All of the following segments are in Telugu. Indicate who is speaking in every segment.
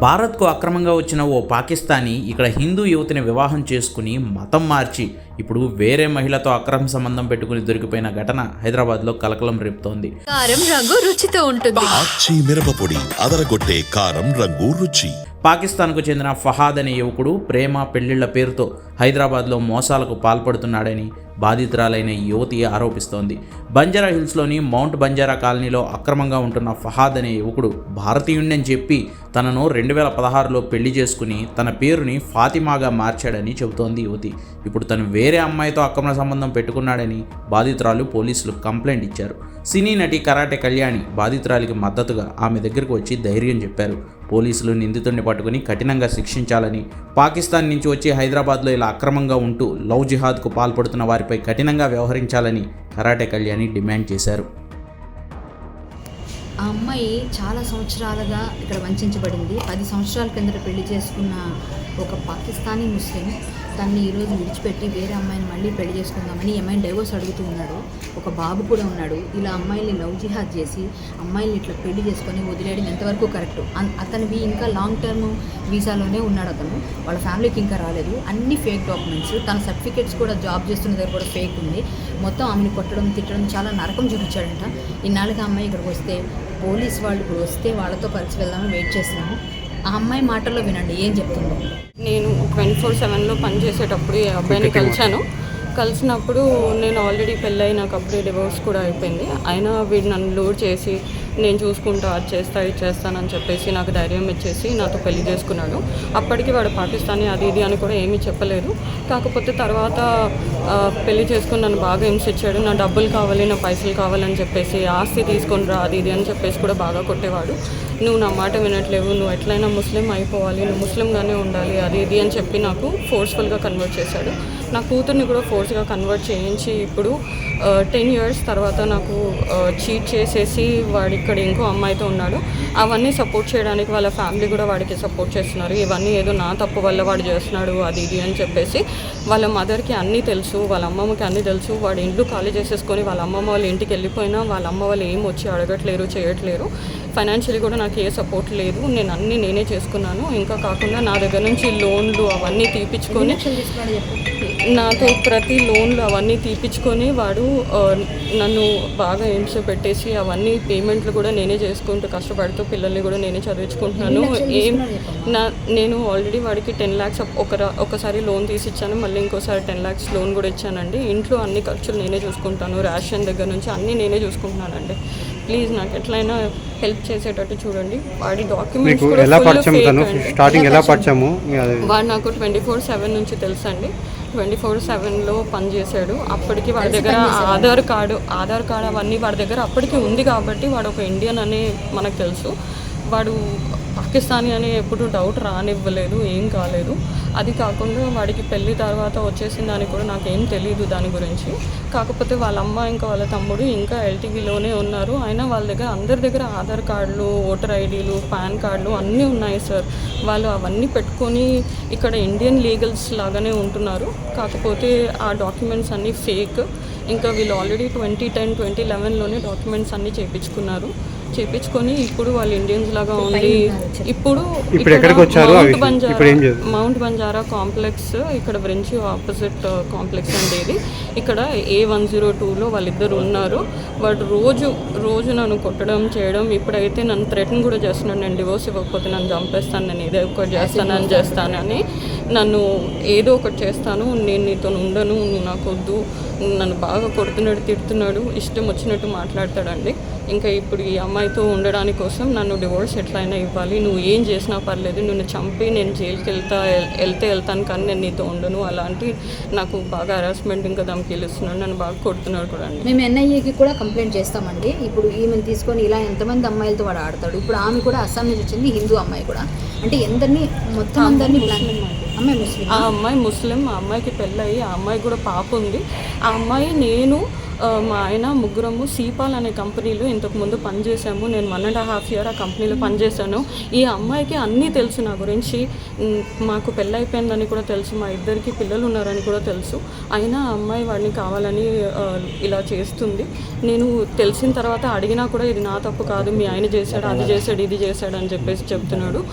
Speaker 1: భారత్కు అక్రమంగా వచ్చిన ఓ పాకిస్తానీ ఇక్కడ హిందూ యువతిని వివాహం చేసుకుని మతం మార్చి ఇప్పుడు వేరే మహిళతో అక్రమ సంబంధం పెట్టుకుని దొరికిపోయిన ఘటన హైదరాబాద్లో కలకలం రేపుతోంది.
Speaker 2: కారం రంగు రుచితో ఉంటుంది.
Speaker 3: మిరపపొడి అదరగొట్టే కారం రంగు రుచి.
Speaker 1: పాకిస్తాన్కు చెందిన ఫహాద్ అనే యువకుడు ప్రేమ పెళ్ళిళ్ళ పేరుతో హైదరాబాద్లో మోసాలకు పాల్పడుతున్నాడని బాధితురాలైన యువతి ఆరోపిస్తోంది. బంజారా హిల్స్లోని మౌంట్ బంజారా కాలనీలో అక్రమంగా ఉంటున్న ఫహాద్ అనే యువకుడు భారతీయుణ్ణని చెప్పి తనను రెండు వేల పదహారులో పెళ్ళి చేసుకుని తన పేరుని ఫాతిమాగా మార్చాడని చెబుతోంది యువతి. ఇప్పుడు తను వేరే అమ్మాయితో అక్రమ సంబంధం పెట్టుకున్నాడని బాధితురాలు పోలీసులు కంప్లైంట్ ఇచ్చారు. సినీ నటి కరాటే కళ్యాణి బాధితురాలికి మద్దతుగా ఆమె దగ్గరకు వచ్చి ధైర్యం చెప్పారు. పోలీసులు నిందితుడిని పట్టుకుని కఠినంగా శిక్షించాలని పాకిస్తాన్ నుంచి వచ్చి హైదరాబాద్లో ఇలా అక్రమంగా ఉంటూ లవ్ జిహాద్కు పాల్పడుతున్న వారిపై కఠినంగా వ్యవహరించాలని కరాటే కళ్యాణి డిమాండ్ చేశారు.
Speaker 4: ఆ అమ్మాయి చాలా సంవత్సరాలుగా ఇక్కడ వంచబడింది పది సంవత్సరాల కిందట పెళ్ళి చేసుకున్న ఒక పాకిస్తానీ ముస్లిం. తన్ని ఈరోజు విడిచిపెట్టి వేరే అమ్మాయిని మళ్ళీ పెళ్ళి చేసుకుందామని ఈ అమ్మాయిని డైవోర్స్ అడుగుతూ ఉన్నాడు. ఒక బాబు కూడా ఉన్నాడు. ఇలా అమ్మాయిల్ని లవ్ జిహాద్ చేసి అమ్మాయిల్ని ఇట్లా పెళ్ళి చేసుకొని వదిలేయడం ఎంతవరకు కరెక్ట్? అతనివి ఇంకా లాంగ్ టర్మ్ వీసాలోనే ఉన్నాడు అతను. వాళ్ళ ఫ్యామిలీకి ఇంకా రాలేదు. అన్ని ఫేక్ డాక్యుమెంట్స్ తన సర్టిఫికేట్స్ కూడా జాబ్ చేస్తున్న దగ్గర కూడా ఫేక్ ఉంది. మొత్తం ఆమెను కొట్టడం తిట్టడం చాలా నరకం చూపించాడంట. ఇన్నాళ్ళకి అమ్మాయి ఇక్కడికి వస్తే పోలీస్ వాళ్ళు ఇప్పుడు వస్తే వాళ్ళతో కలిసి వెళ్దామని వెయిట్ చేస్తున్నాము. ఆ అమ్మాయి మాటల్లో వినండి ఏం చెప్తుందో.
Speaker 5: నేను ట్వంటీ ఫోర్ సెవెన్లో పనిచేసేటప్పుడు ఈ అబ్బాయిని కలిశాను. కలిసినప్పుడు నేను ఆల్రెడీ పెళ్ళయి నాకు అప్పుడే డివోర్స్ కూడా అయిపోయింది. అయినా వీడు నన్ను లోడ్ చేసి నేను చూసుకుంటా అది చేస్తా ఇది చేస్తానని చెప్పేసి నాకు ధైర్యం ఇచ్చేసి నాతో పెళ్ళి చేసుకున్నాడు. అప్పటికి వాడు పాకిస్తానీ అది ఇది అని కూడా ఏమీ చెప్పలేదు. కాకపోతే తర్వాత పెళ్ళి చేసుకుని నన్ను బాగా హింసించాడు నా డబ్బులు కావాలి నా పైసలు కావాలని చెప్పేసి ఆస్తి తీసుకొని రా అది ఇది అని చెప్పేసి కూడా బాగా కొట్టేవాడు. నువ్వు నా మాట వినట్లేవు నువ్వు ఎట్లయినా ముస్లిం అయిపోవాలి నువ్వు ముస్లింగానే ఉండాలి అది ఇది అని చెప్పి నాకు ఫోర్స్ఫుల్గా కన్వర్ట్ చేశాడు. నా కూతుర్ని కూడా ఫోర్స్గా కన్వర్ట్ చేయించి ఇప్పుడు టెన్ ఇయర్స్ తర్వాత నాకు చీట్ చేసేసి వాడి ఇక్కడ ఇంకో అమ్మాయితో ఉన్నాడు. అవన్నీ సపోర్ట్ చేయడానికి వాళ్ళ ఫ్యామిలీ కూడా వాడికి సపోర్ట్ చేస్తున్నారు. ఇవన్నీ ఏదో నా తప్పు వల్ల వాడు చేస్తున్నాడు అది ఇది అని చెప్పేసి వాళ్ళ మదర్కి అన్నీ తెలుసు వాళ్ళ అమ్మమ్మకి అన్నీ తెలుసు. వాడు ఇంట్లో ఖాళీ చేసేసుకొని వాళ్ళ అమ్మమ్మ వాళ్ళ ఇంటికి వెళ్ళిపోయినా వాళ్ళ అమ్మ వాళ్ళు ఏం వచ్చి అడగట్లేరు చేయట్లేరు. ఫైనాన్షియలీ కూడా నాకు ఏ సపోర్ట్ లేదు. నేను అన్నీ నేనే చేసుకున్నాను. ఇంకా కాకుండా నా దగ్గర నుంచి లోన్లు అవన్నీ తీపిచ్చుకొని నాకు ప్రతి లోన్లు అవన్నీ తీపిచ్చుకొని వాడు నన్ను బాగా హింస పెట్టేసి అవన్నీ పేమెంట్లు కూడా నేనే చేసుకుంటూ కష్టపడుతూ పిల్లల్ని కూడా నేనే చదివించుకుంటున్నాను. ఏం నా నేను ఆల్రెడీ వాడికి టెన్ ల్యాక్స్ ఒక ఒకసారి లోన్ తీసి ఇచ్చాను మళ్ళీ ఇంకోసారి టెన్ ల్యాక్స్ లోన్ కూడా ఇచ్చానండి. ఇంట్లో అన్ని ఖర్చులు నేనే చూసుకుంటాను రేషన్ దగ్గర నుంచి అన్నీ నేనే చూసుకుంటున్నానండి. ప్లీజ్ నాకు ఎట్లయినా హెల్ప్ చేసేటట్టు చూడండి. వాడి డాక్యుమెంట్స్
Speaker 6: ఎలా పరిచయం. స్టార్టింగ్ ఎలా పరిచయము?
Speaker 5: వాడు నాకు ట్వంటీ ఫోర్ సెవెన్ నుంచి తెలుసండి. ట్వంటీ ఫోర్ సెవెన్లో పనిచేశాడు. అప్పటికి వాడి దగ్గర ఆధార్ కార్డు ఆధార్ కార్డు అవన్నీ వాడి దగ్గర అప్పటికి ఉంది కాబట్టి వాడు ఒక ఇండియన్ అని మనకు తెలుసు. వాడు పాకిస్తానీ అని ఎప్పుడు డౌట్ రానివ్వలేదు ఏం కాలేదు. అది కాకుండా వాడికి పెళ్ళి తర్వాత వచ్చేసిన దానికి కూడా నాకేం తెలియదు దాని గురించి. కాకపోతే వాళ్ళ అమ్మ ఇంకా వాళ్ళ తమ్ముడు ఇంకా ఎల్టీవీలోనే ఉన్నారు. అయినా వాళ్ళ దగ్గర అందరి దగ్గర ఆధార్ కార్డులు ఓటర్ ఐడీలు పాన్ కార్డులు అన్నీ ఉన్నాయి సార్. వాళ్ళు అవన్నీ పెట్టుకొని ఇక్కడ ఇండియన్ లీగల్స్ లాగానే ఉంటున్నారు. కాకపోతే ఆ డాక్యుమెంట్స్ అన్నీ ఫేక్. ఇంకా వీళ్ళు ఆల్రెడీ ట్వంటీ టెన్ ట్వంటీ లెవెన్లోనే డాక్యుమెంట్స్ అన్నీ చేయించుకున్నారు చేయించుకొని ఇప్పుడు వాళ్ళు ఇండియన్స్ లాగా ఉండి ఇప్పుడు
Speaker 6: ఇప్పుడు ఎక్కడికి వచ్చారు?
Speaker 5: మౌంట్ బంజారా
Speaker 6: ఇప్పుడు ఏం చేస్తారు?
Speaker 5: మౌంట్ బంజారా కాంప్లెక్స్ ఇక్కడ బ్రెంచి ఆపోజిట్ కాంప్లెక్స్ అండి ఇది ఇక్కడ ఏ వన్ జీరో టూలో వాళ్ళిద్దరు ఉన్నారు. వాడు రోజు రోజు నన్ను కొట్టడం చేయడం ఇప్పుడైతే నన్ను థ్రెటన్ కూడా చేస్తున్నాడు. నేను డివోర్స్ ఇవ్వకపోతే నన్ను చంపేస్తాను నేను ఏదో ఒకటి చేస్తానని చేస్తానని నన్ను ఏదో ఒకటి చేస్తాను. నేను నీతో ఉండను నువ్వు నాకు వద్దు నన్ను బాగా కొడుతున్నాడు తిడుతున్నాడు ఇష్టం వచ్చినట్టు మాట్లాడతాడండి. ఇంకా ఇప్పుడు ఈ అమ్మాయితో ఉండడానికి కోసం నన్ను డివోర్స్ ఎట్లయినా ఇవ్వాలి. నువ్వు ఏం చేసినా పర్లేదు నిన్ను చంపి నేను జైలుకి వెళ్తా వెళ్తే వెళ్తాను కానీ నేను నీతో ఉండను. అలాంటి నాకు బాగా హరాస్మెంట్ ఇంకా ధమ్కీలు ఇస్తున్నాడు నన్ను బాగా కొడుతున్నాడు కూడా అండి.
Speaker 4: మేము ఎన్ఐఏకి కూడా కంప్లైంట్ చేస్తామండి. ఇప్పుడు ఈమెను తీసుకొని ఇలా ఎంతమంది అమ్మాయిలతో వాడు ఆడతాడు? ఇప్పుడు ఆమె కూడా అస్సాం నుంచి వచ్చింది హిందూ అమ్మాయి కూడా. అంటే ఎందరినీ మొత్తం అందరినీ అమ్మాయి ముస్లిం
Speaker 5: ఆ అమ్మాయి ముస్లిం ఆ అమ్మాయికి పెళ్ళయి ఆ అమ్మాయి కూడా పాప ఉంది. ఆ అమ్మాయి నేను మా ఆయన ముగ్గురము సీపాల్ అనే కంపెనీలో ఇంతకు ముందు పనిచేసాము నేను వన్ అండ్ హాఫ్ ఇయర్ ఆ కంపెనీలో పనిచేశాను. ఈ అమ్మాయికి అన్నీ తెలుసు నా గురించి. మాకు పెళ్ళైపోయిందని కూడా తెలుసు. మా ఇద్దరికి పిల్లలు ఉన్నారని కూడా తెలుసు. అయినా ఆ అమ్మాయి వాడిని కావాలని ఇలా చేస్తుంది. నేను తెలిసిన తర్వాత అడిగినా కూడా ఇది నా తప్పు కాదు. మీ ఆయన చేశాడు అది చేశాడు ఇది చేశాడు అని చెప్పేసి చెప్తున్నాడు.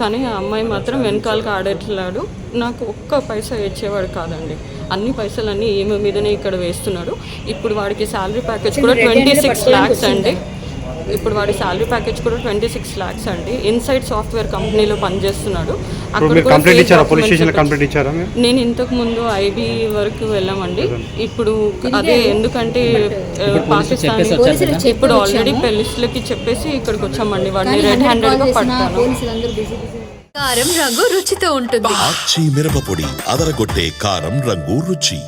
Speaker 5: కానీ ఆ అమ్మాయి మాత్రం వెనకాలకి ఆడేట్లాడు. నాకు ఒక్క పైసా ఇచ్చేవాడు కాదండి. అన్ని పైసలన్నీ ఈమె మీదనే ఇక్కడ వేస్తున్నాడు. ఇప్పుడు వాడికి శాలరీ ప్యాకేజ్ కూడా ట్వంటీ సిక్స్ ల్యాక్స్ అండి. ఇప్పుడు వాడి శాలరీ ప్యాకేజ్ కూడా ట్వంటీ సిక్స్ ల్యాక్స్ అండి. ఇన్సైడ్ సాఫ్ట్వేర్ కంపెనీలో పనిచేస్తున్నాడు.
Speaker 6: మీరు
Speaker 5: కూడా
Speaker 6: కంప్లైంట్
Speaker 5: fake
Speaker 6: ఇచ్చారా? పోలీస్
Speaker 5: documents
Speaker 6: స్టేషన్
Speaker 5: చూపించి-
Speaker 6: కంప్లైంట్ ఇచ్చారా మీరు?
Speaker 5: నేను ఇంతకు ముందు ఐబీ వరకు వెళ్ళామండి. ఇప్పుడు అదే ఎందుకంటే పాకిస్తాన్ ఇప్పుడు
Speaker 4: చెప్పి
Speaker 5: ఆల్రెడీ. పెళ్ళిళ్ళకి చెప్పేసి ఇక్కడికి వచ్చామండి. వాడిని రెడ్
Speaker 4: హ్యాండెడ్గా
Speaker 5: పడతాను.
Speaker 4: పోలీసులు అందరూ బిజీ బిజీ
Speaker 2: కారం రంగు రుచితో ఉంటుంది.
Speaker 3: ఆచి మిరపపొడి అదరగొట్టే కారం రంగు రుచి.